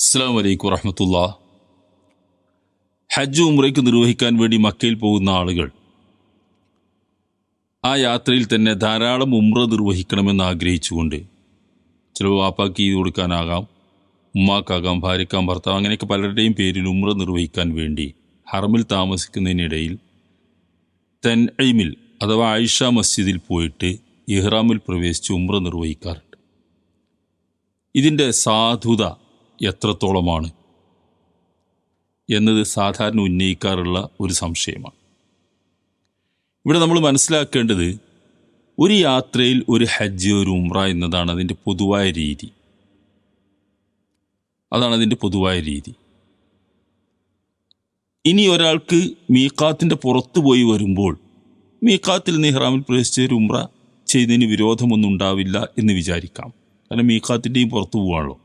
അസ്സാം വലൈക്കും വറഹമത്തുള്ള. ഹജ്ജ് ഉമ്രയ്ക്ക് നിർവഹിക്കാൻ വേണ്ടി മക്കയിൽ പോകുന്ന ആളുകൾ ആ യാത്രയിൽ തന്നെ ധാരാളം ഉമ്ര നിർവഹിക്കണമെന്ന് ആഗ്രഹിച്ചുകൊണ്ട് ചില വാപ്പാക്ക് ചെയ്ത് കൊടുക്കാനാകാം ഉമ്മാക്കാകാം ഭാര്യക്കാം ഭർത്താവ് അങ്ങനെയൊക്കെ പലരുടെയും പേരിൽ ഉമ്ര നിർവഹിക്കാൻ വേണ്ടി ഹറമിൽ താമസിക്കുന്നതിനിടയിൽ തെൻഐമിൽ അഥവാ ആയിഷ മസ്ജിദിൽ പോയിട്ട് ഇഹ്റാമിൽ പ്രവേശിച്ച് ഉമ്ര നിർവഹിക്കാറുണ്ട്. ഇതിന്റെ സാധുത എത്രത്തോളമാണ് എന്നത് സാധാരണ ഉന്നയിക്കാറുള്ള ഒരു സംശയമാണ്. ഇവിടെ നമ്മൾ മനസ്സിലാക്കേണ്ടത് ഒരു യാത്രയിൽ ഒരു ഹജ്ജ് ഒരു ഉംറ എന്നതാണ് അതിന്റെ പൊതുവായ രീതി. അതാണ് അതിന്റെ പൊതുവായ രീതി. ഇനി ഒരാൾക്ക് മീക്കാത്തിന്റെ പുറത്തു പോയി വരുമ്പോൾ മീക്കാത്തിൽ നിഹ്റാമിൽ പ്രവേശിച്ച ഒരു ഉംറ ചെയ്തതിന് വിരോധമൊന്നും ഉണ്ടാവില്ല എന്ന് വിചാരിക്കാം. കാരണം മീക്കാത്തിന്റെയും പുറത്തു പോവാണല്ലോ.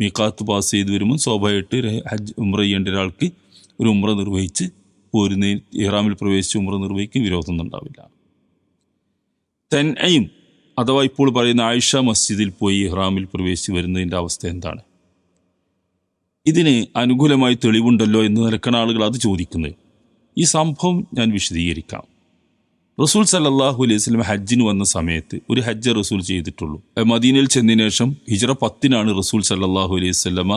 മീക്കാത്ത് പാസ് ചെയ്ത് വരുമ്പോൾ സ്വാഭാവികമായിട്ട് ഹജ്ജ് ഉമ്ര ചെയ്യേണ്ട ഒരാൾക്ക് ഒരു ഉമ്ര നിർവഹിച്ച് പോരുന്ന ഇഹ്റാമിൽ പ്രവേശിച്ച് ഉമ്ര നിർവഹിക്കും വിരോധമൊന്നും ഉണ്ടാവില്ല തെൻഅയും അഥവാ ഇപ്പോൾ പറയുന്ന ആയിഷ മസ്ജിദിൽ പോയി ഇഹ്റാമിൽ പ്രവേശിച്ച് വരുന്നതിന്റെ അവസ്ഥ എന്താണ്? ഇതിന് അനുകൂലമായി തെളിവുണ്ടല്ലോ എന്ന് നിലക്കണ ആളുകൾ അത് ചോദിക്കുന്നത്. ഈ സംഭവം ഞാൻ വിശദീകരിക്കാം. റസൂൽ സല്ലാഹു അലൈഹി സ്വലം ഹജ്ജിന് വന്ന സമയത്ത് ഒരു ഹജ്ജ് റസൂൽ ചെയ്തിട്ടുള്ളൂ. മദീനയിൽ ചെന്നതിന് ശേഷം ഹിജറ പത്തിനാണ് റസൂൽ സല്ലാഹു അലൈഹി സ്വലമ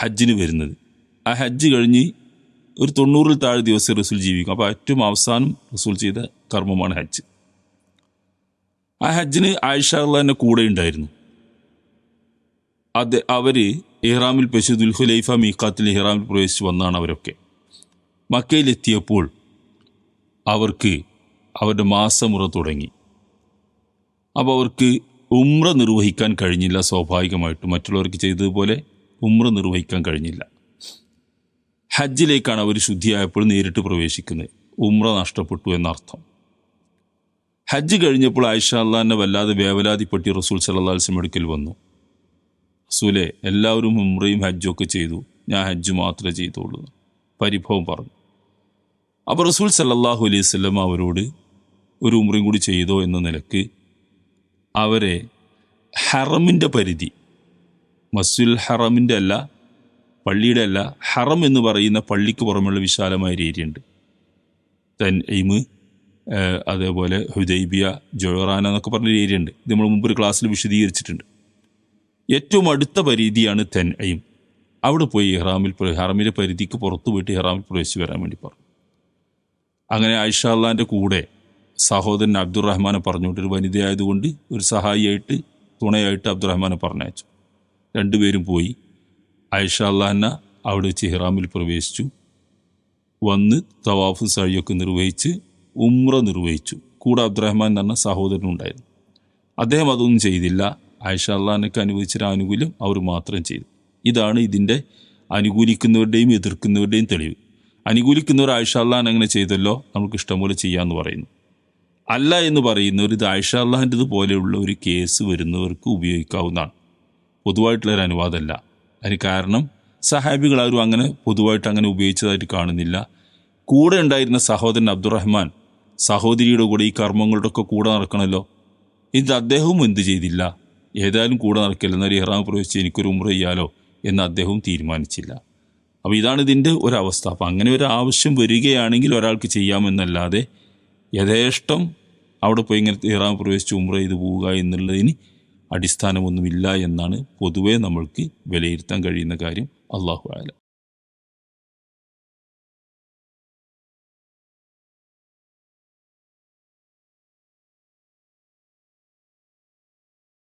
ഹജ്ജിന് വരുന്നത്. ആ ഹജ്ജ് കഴിഞ്ഞ് ഒരു തൊണ്ണൂറിൽ താഴെ ദിവസം റസൂൽ ജീവിക്കും. അപ്പോൾ ഏറ്റവും അവസാനം റസൂൽ ചെയ്ത കർമ്മമാണ് ഹജ്ജ്. ആ ഹജ്ജിന് ആയിഷ അള്ളാഹിന്റെ കൂടെ ഉണ്ടായിരുന്നു. അത് അവർ ഇഹ്റാമിൽ പശു ദുൽഹുലൈഫ മീക്കാത്തിൽ ഇഹ്റാമിൽ പ്രവേശിച്ച് വന്നാണ് അവരൊക്കെ. മക്കയിലെത്തിയപ്പോൾ അവർക്ക് അവരുടെ മാസമുറ തുടങ്ങി. അപ്പോൾ അവർക്ക് ഉമ്ര നിർവഹിക്കാൻ കഴിഞ്ഞില്ല സ്വാഭാവികമായിട്ടും. മറ്റുള്ളവർക്ക് ചെയ്തതുപോലെ ഉമ്ര നിർവഹിക്കാൻ കഴിഞ്ഞില്ല. ഹജ്ജിലേക്കാണ് അവർ ശുദ്ധിയായപ്പോൾ നേരിട്ട് പ്രവേശിക്കുന്നത്. ഉമ്ര നഷ്ടപ്പെട്ടു എന്നർത്ഥം. ഹജ്ജ് കഴിഞ്ഞപ്പോൾ ആയിഷ അള്ളാഹിനെ വല്ലാതെ വേവലാതിപ്പെട്ടി റസൂൽ സല്ലാ വസ്ലം എടുക്കൽ വന്നു. റസൂലെ എല്ലാവരും ഉമ്രയും ഹജ്ജും ഒക്കെ ചെയ്തു. ഞാൻ ഹജ്ജ് മാത്രമേ ചെയ്തുള്ളൂ. പരിഭവം പറഞ്ഞു. അപ്പോൾ റസൂൽ സല്ലാഹു അലൈഹി വസല്ലം അവരോട് ഒരു ഉമ്രയും കൂടി ചെയ്തോ എന്ന നിലയ്ക്ക് അവരെ ഹറമിന്റെ പരിധി മസ്ജിൽ ഹറമിന്റെ അല്ല പള്ളിയുടെ അല്ല ഹറം എന്ന് പറയുന്ന പള്ളിക്ക് പുറമെയുള്ള വിശാലമായ ഒരു ഏരിയ ഉണ്ട് തൻ എയിമ് അതേപോലെ ഹുദൈബിയ ജോറാന എന്നൊക്കെ പറഞ്ഞൊരു ഏരിയ ഉണ്ട് നമ്മൾ മുമ്പ് ഒരു ക്ലാസ്സിൽ വിശദീകരിച്ചിട്ടുണ്ട്. ഏറ്റവും അടുത്ത പരിധിയാണ് തെൻ എയിം അവിടെ പോയി ഇഹ്റാമിൽ ഹറമിന്റെ പരിധിക്ക് പുറത്തു പോയിട്ട് ഇഹ്റാമിൽ പ്രവേശിച്ച് വരാൻ വേണ്ടി പറഞ്ഞു. അങ്ങനെ ആയിഷ അള്ളാന്റെ കൂടെ സഹോദരൻ അബ്ദുറഹ്മാനെ പറഞ്ഞുകൊണ്ട് ഒരു വനിതയായതുകൊണ്ട് ഒരു സഹായിയായിട്ട് തുണയായിട്ട് അബ്ദുറഹ്മാനെ പറഞ്ഞയച്ചു. രണ്ടുപേരും പോയി. ആയിഷ അള്ളാഹന അവിടെ വെച്ച് ഇഹ്റാമിൽ പ്രവേശിച്ചു. വന്ന് തവാഫ് സഴിയൊക്കെ നിർവഹിച്ച് ഉമ്ര നിർവഹിച്ചു. കൂടെ അബ്ദുറഹ്മാൻ എന്ന് പറഞ്ഞ സഹോദരനുണ്ടായിരുന്നു അദ്ദേഹം അതൊന്നും ചെയ്തില്ല. ആയിഷ അള്ളഹാനൊക്കെ അനുവദിച്ചൊരു ആനുകൂല്യം അവർ മാത്രം ചെയ്തു. ഇതാണ് ഇതിന്റെ അനുകൂലിക്കുന്നവരുടെയും എതിർക്കുന്നവരുടെയും തെളിവ്. അനുകൂലിക്കുന്നവർ ആയിഷ അള്ളഹാൻ അങ്ങനെ ചെയ്തല്ലോ നമുക്ക് ഇഷ്ടംപോലെ ചെയ്യാമെന്ന് പറയുന്നു. അല്ല എന്ന് പറയുന്ന ഒരു ആയിഷ അള്ളാഹിന്റെത് പോലെയുള്ള ഒരു കേസ് വരുന്നവർക്ക് ഉപയോഗിക്കാവുന്നതാണ്. പൊതുവായിട്ടുള്ളൊരു അനുവാദമല്ല. അതിന് കാരണം സഹാബികൾ ആരും അങ്ങനെ പൊതുവായിട്ട് അങ്ങനെ ഉപയോഗിച്ചതായിട്ട് കാണുന്നില്ല. കൂടെ ഉണ്ടായിരുന്ന സഹോദരൻ അബ്ദുറഹ്മാൻ സഹോദരിയുടെ കൂടെ ഈ കർമ്മങ്ങളുടെ ഒക്കെ കൂടെ നടക്കണമല്ലോ ഇത് അദ്ദേഹവും എന്ത് ചെയ്തില്ല? ഏതായാലും കൂടെ നടക്കില്ല. എന്നാൽ ഇഹ്റാം പ്രവേശിച്ച് എനിക്കൊരു ഉമ്ര ചെയ്യാലോ എന്ന് അദ്ദേഹവും തീരുമാനിച്ചില്ല. അപ്പോൾ ഇതാണ് ഇതിന്റെ ഒരവസ്ഥ. അപ്പം അങ്ങനെ ഒരു ആവശ്യം വരികയാണെങ്കിൽ ഒരാൾക്ക് ചെയ്യാമെന്നല്ലാതെ യഥേഷ്ടം അവിടെ പോയി ഇങ്ങനെ ഇറാൻ പ്രവേശിച്ച് ഉമ്ര ചെയ്ത് പോവുക എന്നുള്ളതിന് അടിസ്ഥാനമൊന്നുമില്ല എന്നാണ് പൊതുവേ നമ്മൾക്ക് വിലയിരുത്താൻ കഴിയുന്ന കാര്യം. അള്ളാഹു ആലം